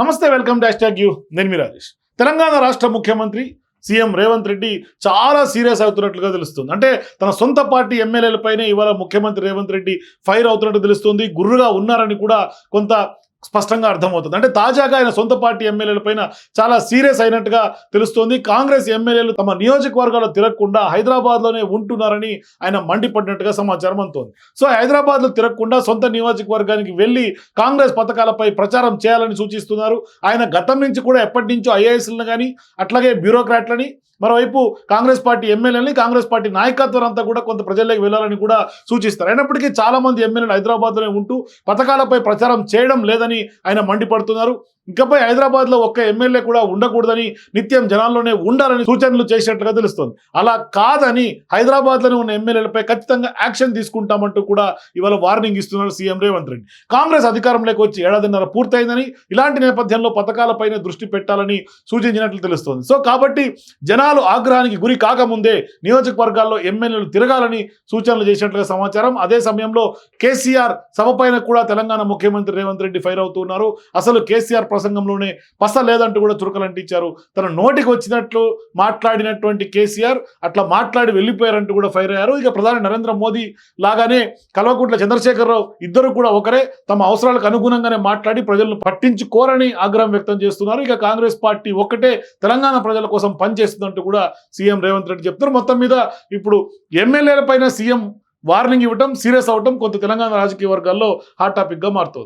నమస్తే welcome dash tag you. నేను మీ రాజేష్. తెలంగాణ రాష్ట్ర ముఖ్యమంత్రి సీఎం రేవంత్ రెడ్డి చాలా సీరియస్ అవుతున్నట్లుగా తెలుస్తుంది. అంటే తన సొంత పార్టీ ఎమ్మెల్యేలపైనే ఇవాళ ముఖ్యమంత్రి రేవంత్ రెడ్డి ఫైర్ అవుతున్నట్టు తెలుస్తుంది. గుర్రుగా ఉన్నారని కూడా కొంత స్పష్టంగా అర్థమవుతుంది. అంటే తాజాగా ఆయన సొంత పార్టీ ఎమ్మెల్యేలపైన చాలా సీరియస్ అయినట్టుగా తెలుస్తోంది. కాంగ్రెస్ ఎమ్మెల్యేలు తమ నియోజకవర్గాల్లో తిరగకుండా హైదరాబాద్లోనే ఉంటున్నారని ఆయన మండిపడినట్టుగా సమాచారం అందుతోంది. సో హైదరాబాద్లో తిరగకుండా సొంత నియోజకవర్గానికి వెళ్ళి కాంగ్రెస్ పథకాలపై ప్రచారం చేయాలని సూచిస్తున్నారు. ఆయన గతం నుంచి కూడా ఎప్పటి నుంచో ఐఏఎస్లను కానీ అట్లాగే బ్యూరోక్రాట్లని మరోవైపు కాంగ్రెస్ పార్టీ ఎమ్మెల్యేలని కాంగ్రెస్ పార్టీ నాయకత్వం అంతా కూడా కొంత ప్రజల్లోకి వెళ్ళాలని కూడా సూచిస్తారు. అయినప్పటికీ చాలా మంది ఎమ్మెల్యేలు హైదరాబాద్లోనే ఉంటూ పథకాలపై ప్రచారం చేయడం లేదని ఆయన మండిపడుతున్నారు. ఇకపై హైదరాబాద్లో ఒక్క ఎమ్మెల్యే కూడా ఉండకూడదని నిత్యం జనాల్లోనే ఉండాలని సూచనలు చేసినట్లుగా తెలుస్తోంది. అలా కాదని హైదరాబాద్లోనే ఉన్న ఎమ్మెల్యేలపై ఖచ్చితంగా యాక్షన్ తీసుకుంటామంటూ కూడా ఇవాళ వార్నింగ్ ఇస్తున్నారు సీఎం రేవంత్ రెడ్డి. కాంగ్రెస్ అధికారంలోకి వచ్చి ఏడాదిన్నర పూర్తయిందని ఇలాంటి నేపథ్యంలో పథకాలపైన దృష్టి పెట్టాలని సూచించినట్లు తెలుస్తోంది. సో కాబట్టి జనాలు ఆగ్రహానికి గురి కాకముందే నియోజకవర్గాల్లో ఎమ్మెల్యేలు తిరగాలని సూచనలు చేసినట్లుగా సమాచారం. అదే సమయంలో కేసీఆర్ సభపైన కూడా తెలంగాణ ముఖ్యమంత్రి రేవంత్ రెడ్డి ఫైర్ అవుతున్నారు. అసలు కేసీఆర్ ప్రసంగంలోనే పస లేదంటూ కూడా చురకలంటించారు తన నోటికి వచ్చినట్లు మాట్లాడినటువంటి కేసీఆర్ అట్లా మాట్లాడి వెళ్ళిపోయారంటూ కూడా ఫైర్ అయ్యారు. ఇక ప్రధాని నరేంద్ర మోదీ లాగానే కల్వకుంట్ల చంద్రశేఖరరావు ఇద్దరు కూడా ఒకరే తమ అవసరాలకు అనుగుణంగానే మాట్లాడి ప్రజలను పట్టించుకోరని ఆగ్రహం వ్యక్తం చేస్తున్నారు. ఇక కాంగ్రెస్ పార్టీ ఒక్కటే తెలంగాణ ప్రజల కోసం పనిచేస్తుందంటూ కూడా సీఎం రేవంత్ రెడ్డి చెప్తున్నారు. మొత్తం మీద ఇప్పుడు ఎమ్మెల్యేల పైన సీఎం వార్నింగ్ ఇవ్వటం సీరియస్ అవ్వటం కొంత తెలంగాణ రాజకీయ వర్గాల్లో హాట్ టాపిక్గా మారుతోంది.